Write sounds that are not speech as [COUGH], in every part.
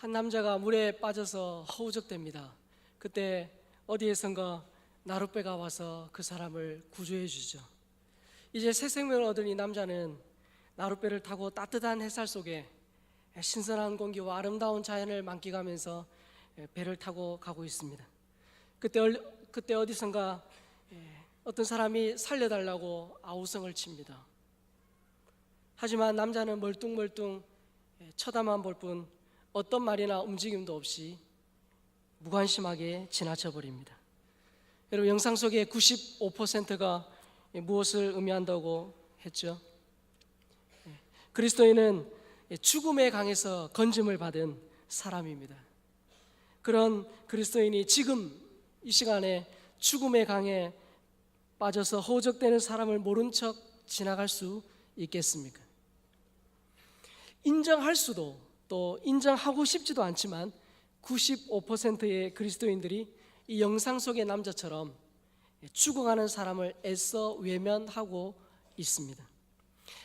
한 남자가 물에 빠져서 허우적됩니다. 그때 어디에선가 나룻배가 와서 그 사람을 구조해 주죠. 이제 새 생명을 얻은 이 남자는 나룻배를 타고 따뜻한 햇살 속에 신선한 공기와 아름다운 자연을 만끽하면서 배를 타고 가고 있습니다. 그때 얼- 그때 어디선가 예, 어떤 사람이 살려달라고 아우성을 칩니다. 하지만 남자는 멀뚱멀뚱 예, 쳐다만 볼 뿐 어떤 말이나 움직임도 없이 무관심하게 지나쳐 버립니다. 여러분 영상 속에 95%가 무엇을 의미한다고 했죠? 예, 그리스도인은 죽음의 강에서 건짐을 받은 사람입니다. 그런 그리스도인이 지금 이 시간에 죽음의 강에 빠져서 허우적대는 사람을 모른 척 지나갈 수 있겠습니까? 인정할 수도 또 인정하고 싶지도 않지만 95%의 그리스도인들이 이 영상 속의 남자처럼 죽어가는 사람을 애써 외면하고 있습니다.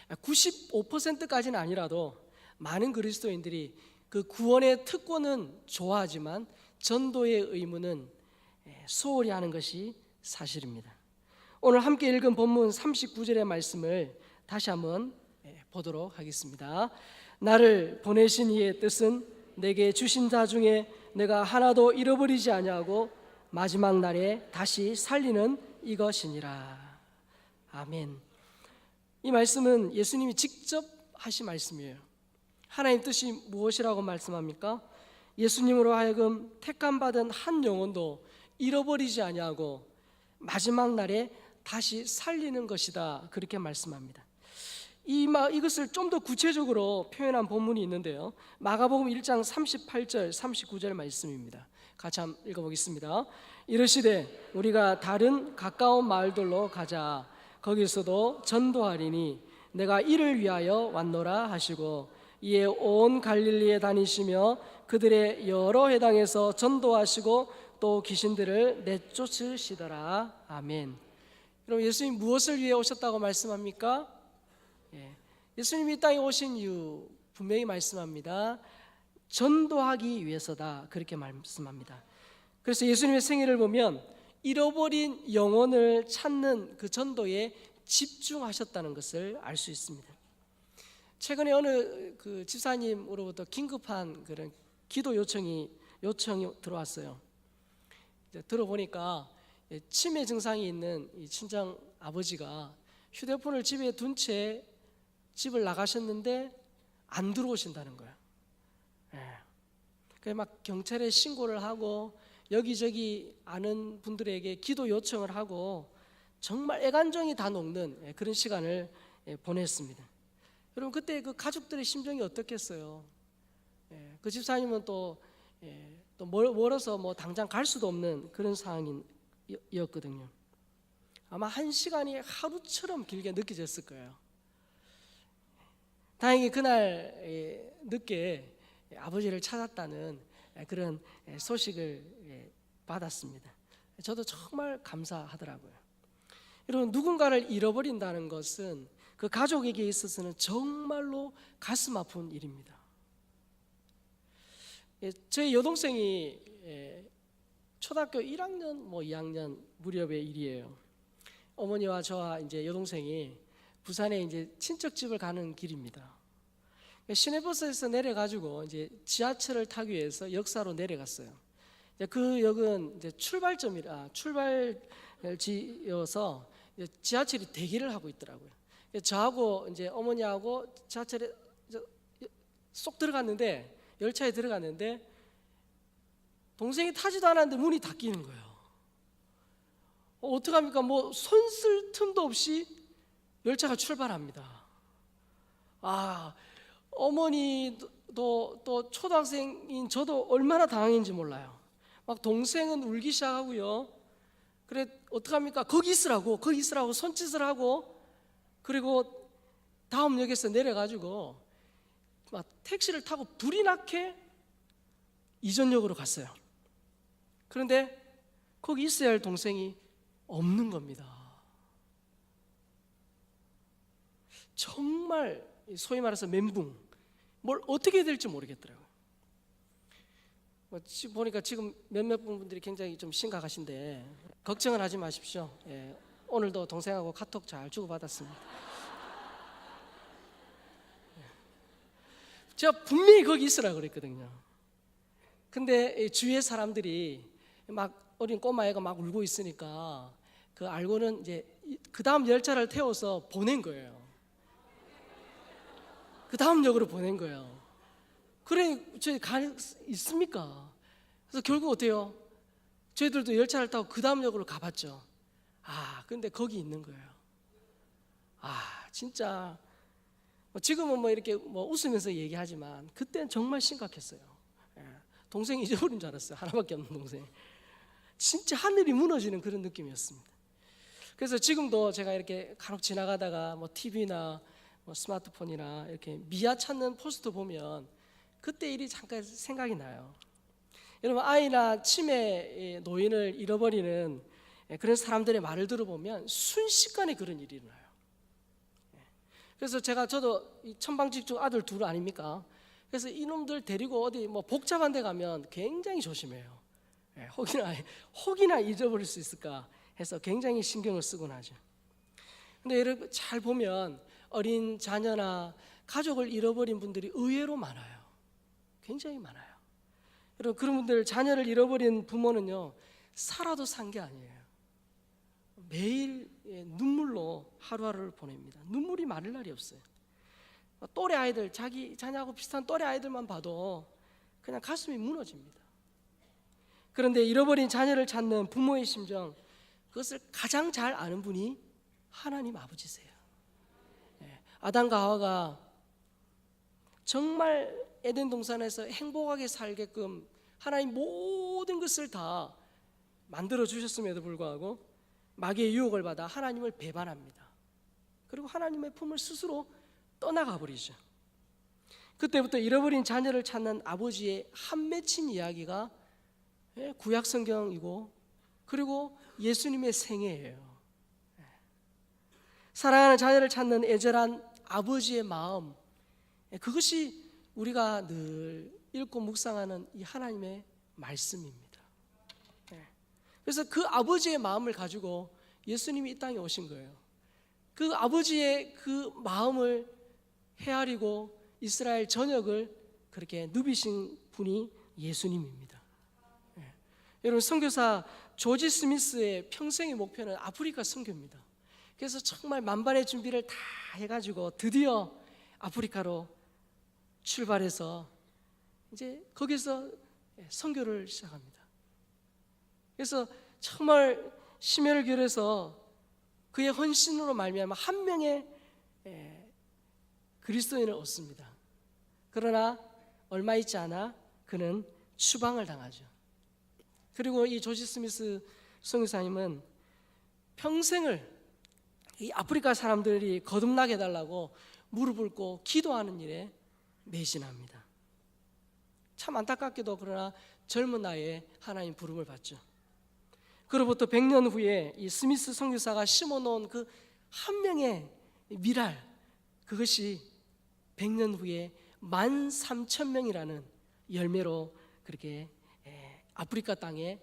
95%까지는 아니라도 많은 그리스도인들이 그 구원의 특권은 좋아하지만 전도의 의무는 소홀히 하는 것이 사실입니다. 오늘 함께 읽은 본문 39절의 말씀을 다시 한번 보도록 하겠습니다. 나를 보내신 이의 뜻은 내게 주신 자 중에 내가 하나도 잃어버리지 아니하고 마지막 날에 다시 살리는 이것이니라. 아멘. 이 말씀은 예수님이 직접 하신 말씀이에요. 하나님 뜻이 무엇이라고 말씀합니까? 예수님으로 하여금 택감 받은 한 영혼도 잃어버리지 아니하고 마지막 날에 다시 살리는 것이다. 그렇게 말씀합니다. 이 마, 이것을 좀 더 구체적으로 표현한 본문이 있는데요. 마가복음 1장 38절, 39절 말씀입니다. 같이 한번 읽어보겠습니다. 이르시되 우리가 다른 가까운 마을들로 가자. 거기서도 전도하리니 내가 이를 위하여 왔노라 하시고 이에 온 갈릴리에 다니시며 그들의 여러 회당에서 전도하시고 또 귀신들을 내쫓으시더라. 아멘. 여러분 예수님 무엇을 위해 오셨다고 말씀합니까? 예. 예수님이 이 땅에 오신 이유 분명히 말씀합니다. 전도하기 위해서다. 그렇게 말씀합니다. 그래서 예수님의 생애를 보면 잃어버린 영혼을 찾는 그 전도에 집중하셨다는 것을 알 수 있습니다. 최근에 어느 그 집사님으로부터 긴급한 그런 기도 요청이 요청이 들어왔어요. 들어보니까 예, 치매 증상이 있는 이 친정 아버지가 휴대폰을 집에 둔 채 집을 나가셨는데 안 들어오신다는 거예요. 예. 그래서 막 경찰에 신고를 하고 여기저기 아는 분들에게 기도 요청을 하고 정말 애간정이 다 녹는 예, 그런 시간을 예, 보냈습니다. 여러분 그때 그 가족들의 심정이 어떻겠어요? 예, 그 집사님은 또, 예, 또 멀- 멀어서 뭐 당장 갈 수도 없는 그런 상황이었거든요. 아마 한 시간이 하루처럼 길게 느껴졌을 거예요. 다행히 그날 예, 늦게 아버지를 찾았다는 예, 그런 예, 소식을 예, 받았습니다. 저도 정말 감사하더라고요. 여러분 누군가를 잃어버린다는 것은 그 가족에게 있어서는 정말로 가슴 아픈 일입니다. 예, 저희 여동생이 예, 초등학교 1학년 뭐 2학년 무렵의 일이에요. 어머니와 저와 이제 여동생이 부산에 이제 친척 집을 가는 길입니다. 시내버스에서 내려가지고 이제 지하철을 타기 위해서 역사로 내려갔어요. 그 역은 이제 출발점이라 출발지여서 이제 지하철이 대기를 하고 있더라고요. 저하고 이제 어머니하고 지하철에 쏙 들어갔는데 열차에 들어갔는데 동생이 타지도 않았는데 문이 닫히는 거예요. 어, 어떡합니까? 뭐 손 쓸 틈도 없이 열차가 출발합니다. 아, 어머니도 또 초등학생인 저도 얼마나 당황인지 몰라요. 막 동생은 울기 시작하고요. 그래 어떡합니까? 거기 있으라고 거기 있으라고 손짓을 하고 그리고 다음 역에서 내려가지고 막 택시를 타고 불이 나게 이전역으로 갔어요. 그런데 거기 있어야 할 동생이 없는 겁니다. 정말 소위 말해서 멘붕, 뭘 어떻게 해야 될지 모르겠더라고요. 뭐 보니까 지금 몇몇 분들이 굉장히 좀 심각하신데 걱정은 하지 마십시오. 예, 오늘도 동생하고 카톡 잘 주고 받았습니다. 제가 분명히 거기 있으라 그랬거든요. 근데 이 주위의 사람들이 막 어린 꼬마애가 막 울고 있으니까 그 알고는 이제 그 다음 열차를 태워서 보낸 거예요. 그 다음 역으로 보낸 거예요. 그래 저희 가 있습니까? 그래서 결국 어때요? 저희들도 열차를 타고 그 다음 역으로 가봤죠. 아 근데 거기 있는 거예요. 아 진짜 뭐 지금은 뭐 이렇게 뭐 웃으면서 얘기하지만 그때는 정말 심각했어요. 예. 동생이 잊어버린 줄 알았어요. 하나밖에 없는 동생. 진짜 하늘이 무너지는 그런 느낌이었습니다. 그래서 지금도 제가 이렇게 간혹 지나가다가 뭐 TV나 뭐 스마트폰이나 이렇게 미아 찾는 포스터 보면 그때 일이 잠깐 생각이 나요. 여러분 아이나 치매 노인을 잃어버리는 그런 사람들의 말을 들어보면 순식간에 그런 일이 일어나요. 그래서 제가 저도 이 천방직중 아들 둘 아닙니까? 그래서 이놈들 데리고 어디 뭐 복잡한 데 가면 굉장히 조심해요. 예, 혹이나 혹이나 잊어버릴 수 있을까 해서 굉장히 신경을 쓰곤 하죠. 근데 여러분 잘 보면 어린 자녀나 가족을 잃어버린 분들이 의외로 많아요. 굉장히 많아요. 여러분 그런 분들 자녀를 잃어버린 부모는요 살아도 산 게 아니에요. 매일 예, 눈물로 하루하루를 보냅니다. 눈물이 마를 날이 없어요. 또래 아이들 자기 자녀하고 비슷한 또래 아이들만 봐도 그냥 가슴이 무너집니다. 그런데 잃어버린 자녀를 찾는 부모의 심정 그것을 가장 잘 아는 분이 하나님 아버지세요. 예, 아담과 하와가 정말 에덴 동산에서 행복하게 살게끔 하나님 모든 것을 다 만들어 주셨음에도 불구하고 마귀의 유혹을 받아 하나님을 배반합니다. 그리고 하나님의 품을 스스로 떠나가 버리죠. 그때부터 잃어버린 자녀를 찾는 아버지의 한 맺힌 이야기가 예, 구약 성경이고 그리고 예수님의 생애예요. 예. 사랑하는 자녀를 찾는 애절한 아버지의 마음 예, 그것이 우리가 늘 읽고 묵상하는 이 하나님의 말씀입니다. 그래서 그 아버지의 마음을 가지고 예수님이 이 땅에 오신 거예요. 그 아버지의 그 마음을 헤아리고 이스라엘 전역을 그렇게 누비신 분이 예수님입니다. 예. 여러분 선교사 조지 스미스의 평생의 목표는 아프리카 선교입니다. 그래서 정말 만반의 준비를 다 해가지고 드디어 아프리카로 출발해서 이제 거기서 선교를 시작합니다. 그래서 정말 심혈을 기울여서 그의 헌신으로 말미암아 한 명의 에, 그리스도인을 얻습니다. 그러나 얼마 있지 않아 그는 추방을 당하죠. 그리고 이 조지 스미스 성교사님은 평생을 이 아프리카 사람들이 거듭나게 해달라고 무릎을 꿇고 기도하는 일에 매진합니다. 참 안타깝게도 그러나 젊은 나이에 하나님 부름을 받죠. 그로부터 100년 후에 이 스미스 선교사가 심어놓은 그 한 명의 미랄 그것이 100년 후에 13,000명이라는 열매로 그렇게 아프리카 땅에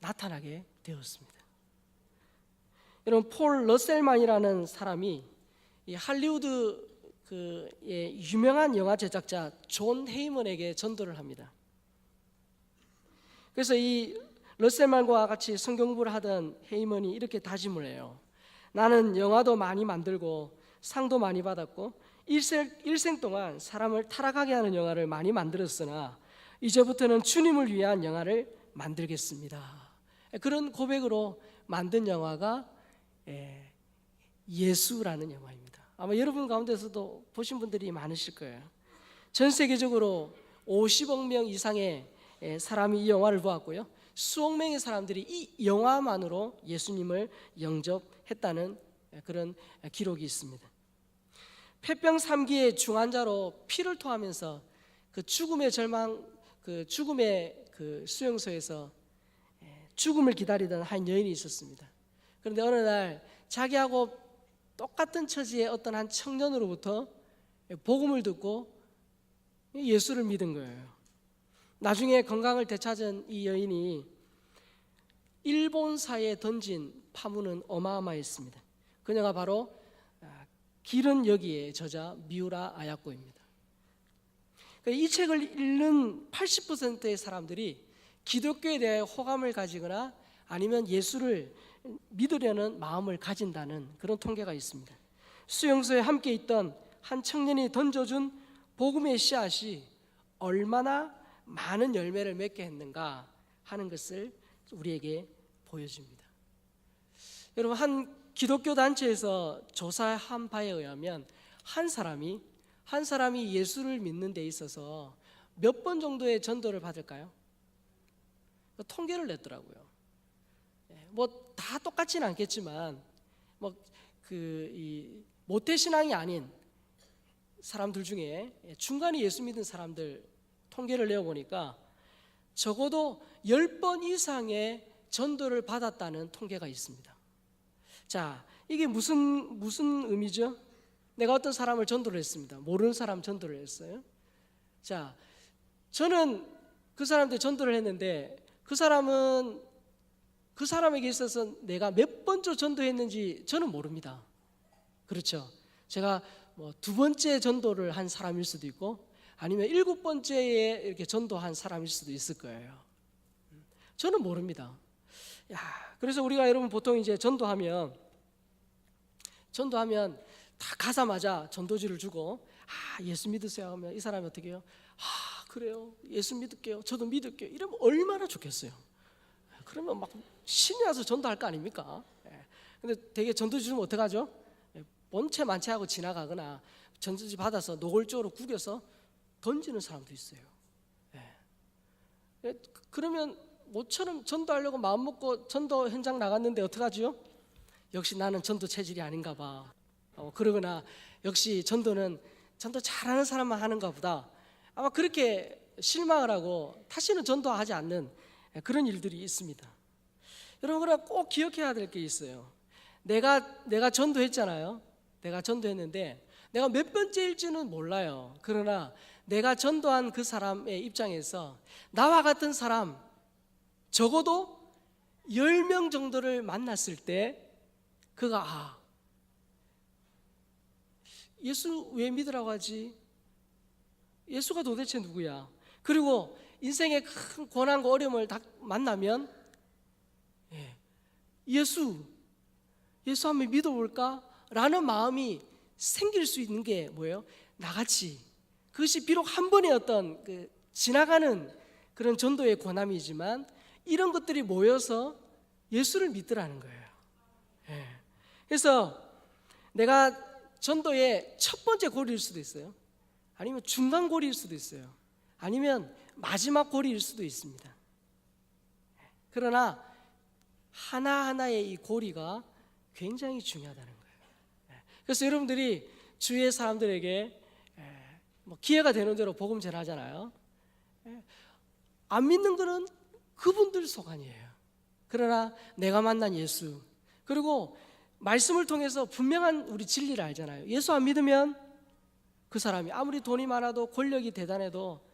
나타나게 되었습니다. 여러분 폴 러셀만이라는 사람이 이 할리우드 그 예, 유명한 영화 제작자 존 헤이먼에게 전도를 합니다. 그래서 이 러셀만과 같이 성경부를 하던 헤이먼이 이렇게 다짐을 해요. 나는 영화도 많이 만들고 상도 많이 받았고 일생, 일생 동안 사람을 타락하게 하는 영화를 많이 만들었으나 이제부터는 주님을 위한 영화를 만들겠습니다. 그런 고백으로 만든 영화가 예, 예수라는 영화입니다. 아마 여러분 가운데서도 보신 분들이 많으실 거예요. 전 세계적으로 50억 명 이상의 예, 사람이 이 영화를 보았고요. 수억 명의 사람들이 이 영화만으로 예수님을 영접했다는 그런 기록이 있습니다. 폐병 3기의 중환자로 피를 토하면서 그 죽음의 절망, 그 죽음의 그 수용소에서 죽음을 기다리던 한 여인이 있었습니다. 그런데 어느 날 자기하고 똑같은 처지의 어떤 한 청년으로부터 복음을 듣고 예수를 믿은 거예요. 나중에 건강을 되찾은 이 여인이 일본 사에 던진 파문은 어마어마했습니다. 그녀가 바로 아, 길은 여기에 저자 미우라 아야코입니다. 그러니까 이 책을 읽는 80%의 사람들이 기독교에 대해 호감을 가지거나 아니면 예수를 믿으려는 마음을 가진다는 그런 통계가 있습니다. 수용소에 함께 있던 한 청년이 던져준 복음의 씨앗이 얼마나 많은 열매를 맺게 했는가 하는 것을 우리에게 보여줍니다. 여러분 한 기독교 단체에서 조사한 바에 의하면 한 사람이 한 사람이 예수를 믿는 데 있어서 몇 번 정도의 전도를 받을까요? 통계를 냈더라고요. 뭐 다 똑같지는 않겠지만 뭐 뭐그이 모태 신앙이 아닌 사람들 중에 중간에 예수 믿은 사람들 통계를 내어 보니까 적어도 10번 이상의 전도를 받았다는 통계가 있습니다. 자, 이게 무슨 무슨 의미죠? 내가 어떤 사람을 전도를 했습니다. 모르는 사람 전도를 했어요. 자, 저는 그 사람한테 전도를 했는데 그 사람은 그 사람에게 있어서 내가 몇 번째 전도했는지 저는 모릅니다. 그렇죠. 제가 뭐 두 번째 전도를 한 사람일 수도 있고 아니면 일곱 번째에 이렇게 전도한 사람일 수도 있을 거예요. 저는 모릅니다. 야, 그래서 우리가 여러분 보통 이제 전도하면 전도하면 다 가자마자 전도지를 주고 아 예수 믿으세요 하면 이 사람이 어떻게 해요? 아 그래요 예수 믿을게요 저도 믿을게요 이러면 얼마나 좋겠어요 그러면 막 신이 나서 전도할 거 아닙니까? 예. 근데 되게 전도지 주면 어떡하죠? 예, 본체 만체하고 지나가거나 전도지 받아서 노골적으로 구겨서 던지는 사람도 있어요 예. 예, 그러면 모처럼 전도하려고 마음 먹고 전도 현장 나갔는데 어떡하지요? 역시 나는 전도 체질이 아닌가 봐. 어, 그러거나 역시 전도는 전도 잘하는 사람만 하는가 보다. 아마 그렇게 실망을 하고 다시는 전도하지 않는 그런 일들이 있습니다. 여러분 그러나 꼭 기억해야 될 게 있어요. 내가 내가 전도했잖아요. 내가 전도했는데 내가 몇 번째일지는 몰라요. 그러나 내가 전도한 그 사람의 입장에서 나와 같은 사람 적어도 10명 정도를 만났을 때 그가 아 예수 왜 믿으라고 하지? 예수가 도대체 누구야? 그리고 인생의 큰 고난과 어려움을 다 만나면 예, 예수 예수 한번 믿어볼까? 라는 마음이 생길 수 있는 게 뭐예요? 나같이 그것이 비록 한 번의 어떤 그 지나가는 그런 전도의 고난이지만 이런 것들이 모여서 예수를 믿으라는 거예요. 예. 그래서 내가 전도의 첫 번째 고리일 수도 있어요. 아니면 중간 고리일 수도 있어요. 아니면 마지막 고리일 수도 있습니다. 그러나 하나하나의 이 고리가 굉장히 중요하다는 거예요. 그래서 여러분들이 주위의 사람들에게 뭐 기회가 되는 대로 복음 전하잖아요. 안 믿는 거는 그분들 소관이에요. 그러나 내가 만난 예수 그리고 말씀을 통해서 분명한 우리 진리를 알잖아요. 예수 안 믿으면 그 사람이 아무리 돈이 많아도 권력이 대단해도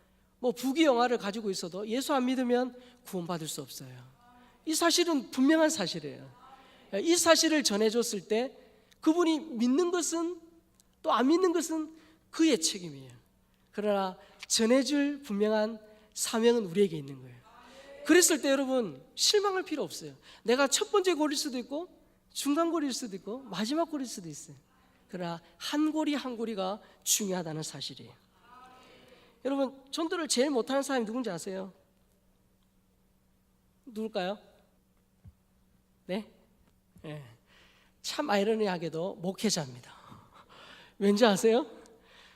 뭐 부귀 영화를 가지고 있어도 예수 안 믿으면 구원받을 수 없어요. 이 사실은 분명한 사실이에요. 이 사실을 전해줬을 때 그분이 믿는 것은 또 안 믿는 것은 그의 책임이에요. 그러나 전해줄 분명한 사명은 우리에게 있는 거예요. 그랬을 때 여러분 실망할 필요 없어요. 내가 첫 번째 고릴 수도 있고 중간 고리일 수도 있고 마지막 고리일 수도 있어요. 그러나 한 고리 한 고리가 중요하다는 사실이에요. 여러분 전도를 제일 못하는 사람이 누군지 아세요? 누굴까요? 네? 네. 참 아이러니하게도 목회자입니다. 왠지 아세요?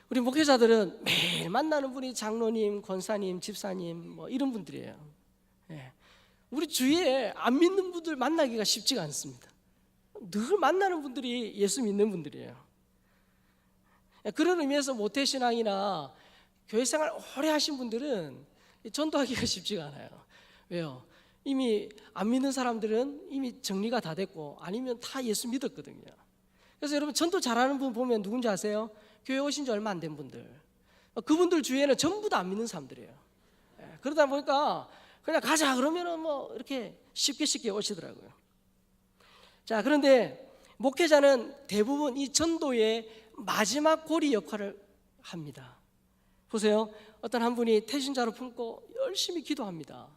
우리 목회자들은 매일 만나는 분이 장로님, 권사님, 집사님 뭐 이런 분들이에요. 네. 우리 주위에 안 믿는 분들 만나기가 쉽지가 않습니다. 늘 만나는 분들이 예수 믿는 분들이에요. 그런 의미에서 모태신앙이나 교회 생활 오래 하신 분들은 전도하기가 [LAUGHS] 쉽지가 않아요. 왜요? 이미 안 믿는 사람들은 이미 정리가 다 됐고 아니면 다 예수 믿었거든요. 그래서 여러분 전도 잘하는 분 보면 누군지 아세요? 교회 오신 지 얼마 안 된 분들. 그분들 주위에는 전부 다 안 믿는 사람들이에요. 예. 예, 그러다 보니까 그냥 가자 그러면은 뭐 이렇게 쉽게 쉽게 오시더라고요. 자, 그런데 목회자는 대부분 이 전도의 마지막 고리 역할을 합니다. 보세요. 어떤 한 분이 태신자로 품고 열심히 기도합니다.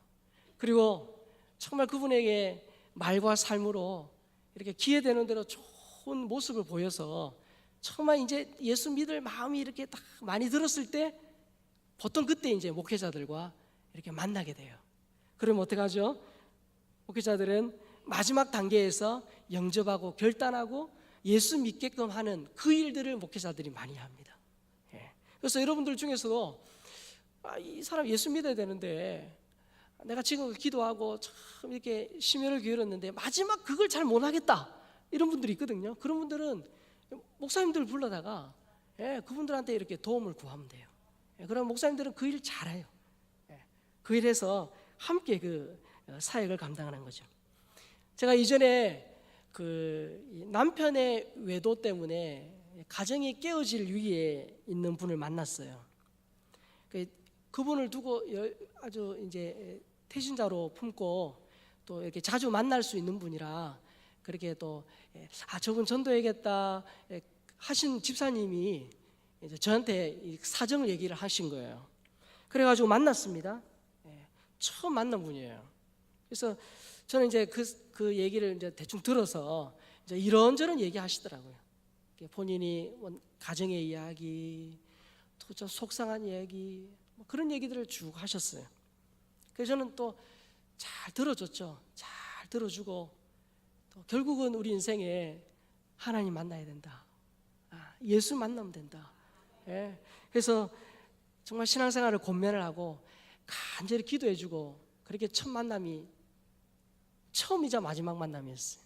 그리고 정말 그분에게 말과 삶으로 이렇게 기회되는 대로 좋은 모습을 보여서 정말 이제 예수 믿을 마음이 이렇게 딱 많이 들었을 때 보통 그때 이제 목회자들과 이렇게 만나게 돼요. 그러면 어떡하죠? 목회자들은 마지막 단계에서 영접하고 결단하고 예수 믿게끔 하는 그 일들을 목회자들이 많이 합니다. 예. 그래서 여러분들 중에서도 아, 이 사람 예수 믿어야 되는데 내가 지금 기도하고 참 이렇게 심혈을 기울였는데 마지막 그걸 잘 못하겠다 이런 분들이 있거든요. 그런 분들은 목사님들 불러다가 예, 그분들한테 이렇게 도움을 구하면 돼요. 예, 그럼 목사님들은 그 일 잘해요. 예, 그 일에서 함께 그 어, 사역을 감당하는 거죠. 제가 이전에 그이 남편의 외도 때문에 가정이 깨어질 위기에 있는 분을 만났어요. 그 그분을 두고 여- 아주 이제 태신자로 품고 또 이렇게 자주 만날 수 있는 분이라 그렇게 또 아 저분 전도해야겠다 예, 하신 집사님이 이제 저한테 이 사정을 얘기를 하신 거예요. 그래가지고 만났습니다. 예, 처음 만난 분이에요. 그래서 저는 이제 그, 그 얘기를 이제 대충 들어서 이제 이런저런 얘기하시더라고요. 본인이 뭐 가정의 이야기, 또좀 속상한 이야기, 뭐 그런 얘기들을 쭉 하셨어요. 그래서 저는 또 잘 들어줬죠. 잘 들어주고 또 결국은 우리 인생에 하나님 만나야 된다. 아, 예수 만나면 된다. 예. 그래서 정말 신앙생활을 권면을 하고 간절히 기도해주고 그렇게 첫 만남이 처음이자 마지막 만남이었어요.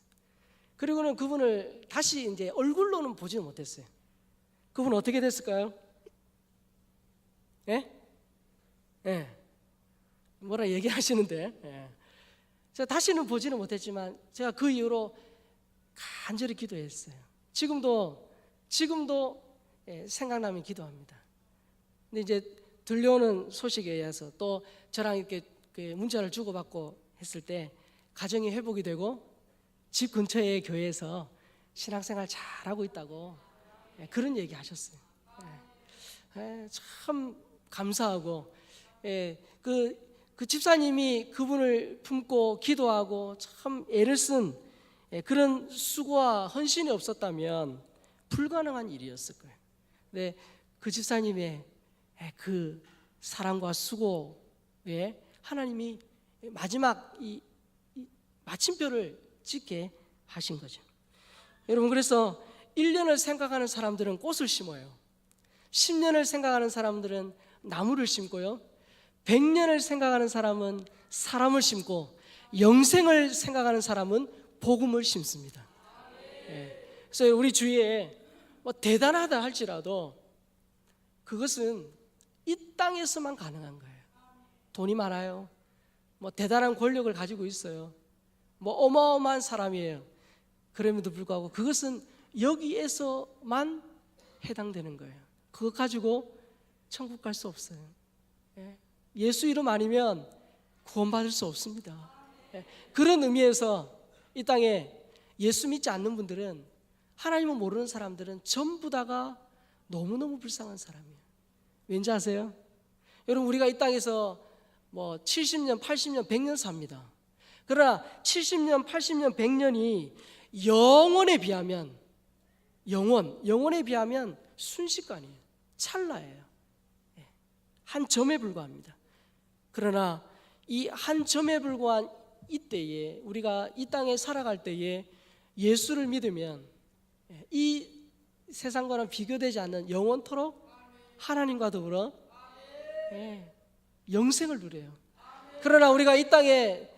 그리고는 그분을 다시 이제 얼굴로는 보지는 못했어요. 그분 어떻게 됐을까요? 예? 예. 뭐라 얘기하시는데. 예. 제가 다시는 보지는 못했지만 제가 그 이후로 간절히 기도했어요. 지금도 지금도 예, 생각나면 기도합니다. 근데 이제 들려오는 소식에 의해서 또 저랑 이렇게 그 문자를 주고받고 했을 때 가정이 회복이 되고 집 근처의 교회에서 신앙생활 잘하고 있다고 예, 그런 얘기 하셨어요. 예. 예, 참 감사하고 예, 그, 그 집사님이 그분을 품고 기도하고 참 애를 쓴 예, 그런 수고와 헌신이 없었다면 불가능한 일이었을 거예요. 근데 그 집사님의 예, 그 사랑과 수고에 하나님이 마지막 이, 이 마침표를 찍게 하신 거죠. 여러분 그래서 1년을 생각하는 사람들은 꽃을 심어요. 10년을 생각하는 사람들은 나무를 심고요. 100년을 생각하는 사람은 사람을 심고 영생을 생각하는 사람은 복음을 심습니다. 예. 그래서 우리 주위에 뭐 대단하다 할지라도 그것은 이 땅에서만 가능한 거예요. 돈이 많아요. 뭐 대단한 권력을 가지고 있어요. 뭐 어마어마한 사람이에요. 그럼에도 불구하고 그것은 여기에서만 해당되는 거예요. 그거 가지고 천국 갈 수 없어요. 예. 예수 이름 아니면 구원받을 수 없습니다. 예. 그런 의미에서 이 땅에 예수 믿지 않는 분들은 하나님을 모르는 사람들은 전부 다가 너무너무 불쌍한 사람이에요. 왠지 아세요? 여러분 우리가 이 땅에서 뭐 70년, 80년, 100년 삽니다. 그러나 70년, 80년, 100년이 영원에 비하면 영원, 영원에 비하면 순식간이에요. 찰나예요. 예. 한 점에 불과합니다. 그러나 이 한 점에 불과한 이때에 우리가 이 땅에 살아갈 때에 예수를 믿으면 예, 이 세상과는 비교되지 않는 영원토록 하나님과 더불어 예, 영생을 누려요. 그러나 우리가 이 땅에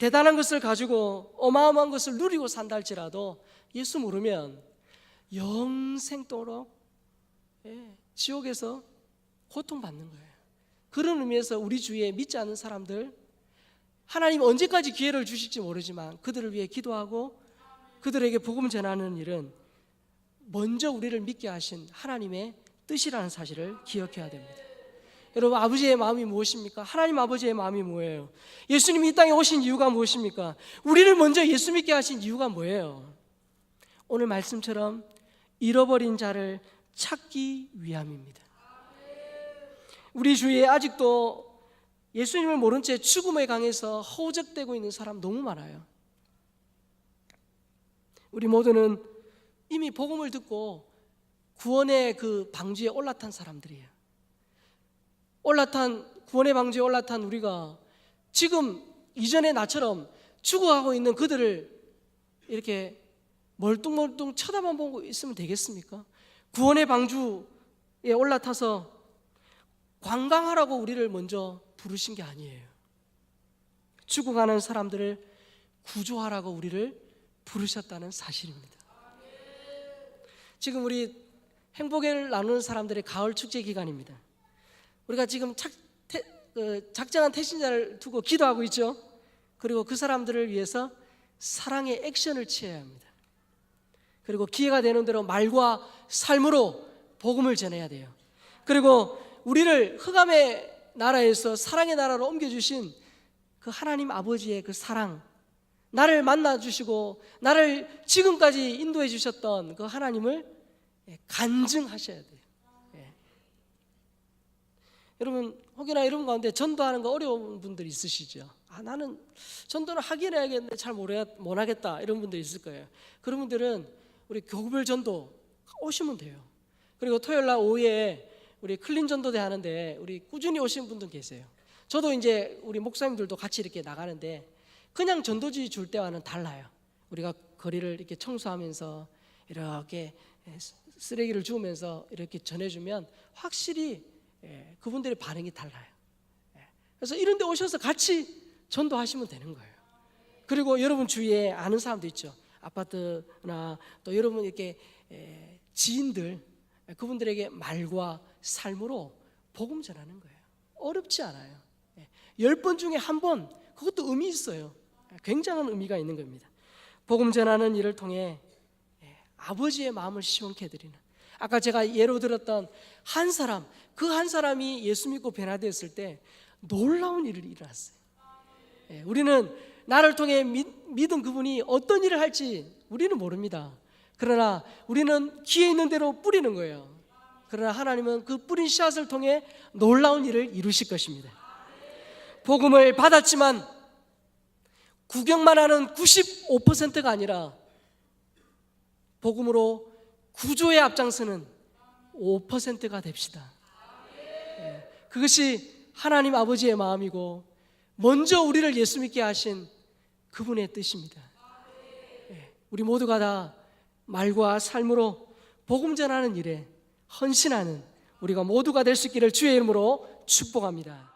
대단한 것을 가지고 어마어마한 것을 누리고 산다 할지라도 예수 모르면 영생토록 예, 지옥에서 고통받는 거예요. 그런 의미에서 우리 주위에 믿지 않는 사람들 하나님 언제까지 기회를 주실지 모르지만 그들을 위해 기도하고 그들에게 복음 전하는 일은 먼저 우리를 믿게 하신 하나님의 뜻이라는 사실을 기억해야 됩니다. 여러분 아버지의 마음이 무엇입니까? 하나님 아버지의 마음이 뭐예요? 예수님이 이 땅에 오신 이유가 무엇입니까? 우리를 먼저 예수 믿게 하신 이유가 뭐예요? 오늘 말씀처럼 잃어버린 자를 찾기 위함입니다. 우리 주위에 아직도 예수님을 모른 채 죽음의 강에서 허우적대고 있는 사람 너무 많아요. 우리 모두는 이미 복음을 듣고 구원의 그 방주에 올라탄 사람들이에요. 올라탄 구원의 방주에 올라탄 우리가 지금 이전에 나처럼 죽어가고 있는 그들을 이렇게 멀뚱멀뚱 쳐다만 보고 있으면 되겠습니까? 구원의 방주에 올라타서 관광하라고 우리를 먼저 부르신 게 아니에요. 죽어가는 사람들을 구조하라고 우리를 부르셨다는 사실입니다. 지금 우리 행복을 나누는 사람들의 가을 축제 기간입니다. 우리가 지금 착, 태, 그 작정한 태신자를 두고 기도하고 있죠. 그리고 그 사람들을 위해서 사랑의 액션을 취해야 합니다. 그리고 기회가 되는 대로 말과 삶으로 복음을 전해야 돼요. 그리고 우리를 흑암의 나라에서 사랑의 나라로 옮겨주신 그 하나님 아버지의 그 사랑, 나를 만나 주시고 나를 지금까지 인도해 주셨던 그 하나님을 예, 간증하셔야 돼요. 예. 여러분 혹여나 여러분 가운데 전도하는 거 어려운 분들 있으시죠? 아 나는 전도는 하긴 해야겠는데 잘 못하겠다 이런 분들 있을 거예요. 그런 분들은 우리 교구별 전도 오시면 돼요. 그리고 토요일 날 오후에 우리 클린 전도대 하는데 우리 꾸준히 오시는 분들 계세요. 저도 이제 우리 목사님들도 같이 이렇게 나가는데 그냥 전도지 줄 때와는 달라요. 우리가 거리를 이렇게 청소하면서 이렇게 쓰레기를 주우면서 이렇게 전해주면 확실히 예, 그분들의 반응이 달라요. 예. 그래서 이런 데 오셔서 같이 전도하시면 되는 거예요. 그리고 여러분 주위에 아는 사람도 있죠. 아파트나 또 여러분 이렇게 예, 지인들 그분들에게 말과 삶으로 복음 전하는 거예요. 어렵지 않아요. 열번 중에 한 번 그것도 의미 있어요. 굉장한 의미가 있는 겁니다. 복음 전하는 일을 통해 아버지의 마음을 시원케 해드리는 아까 제가 예로 들었던 한 사람 그 한 사람이 예수 믿고 변화되었을 때 놀라운 일을 일어났어요. 우리는 나를 통해 믿, 믿은 그분이 어떤 일을 할지 우리는 모릅니다. 그러나 우리는 기회 있는 대로 뿌리는 거예요. 그러나 하나님은 그 뿌린 씨앗을 통해 놀라운 일을 이루실 것입니다. 복음을 받았지만 구경만 하는 95%가 아니라 복음으로 구조의 앞장서는 5%가 됩시다. 예, 그것이 하나님 아버지의 마음이고 먼저 우리를 예수 믿게 하신 그분의 뜻입니다. 예, 우리 모두가 다 말과 삶으로 복음 전하는 일에 헌신하는 우리가 모두가 될 수 있기를 주의 이름으로 축복합니다.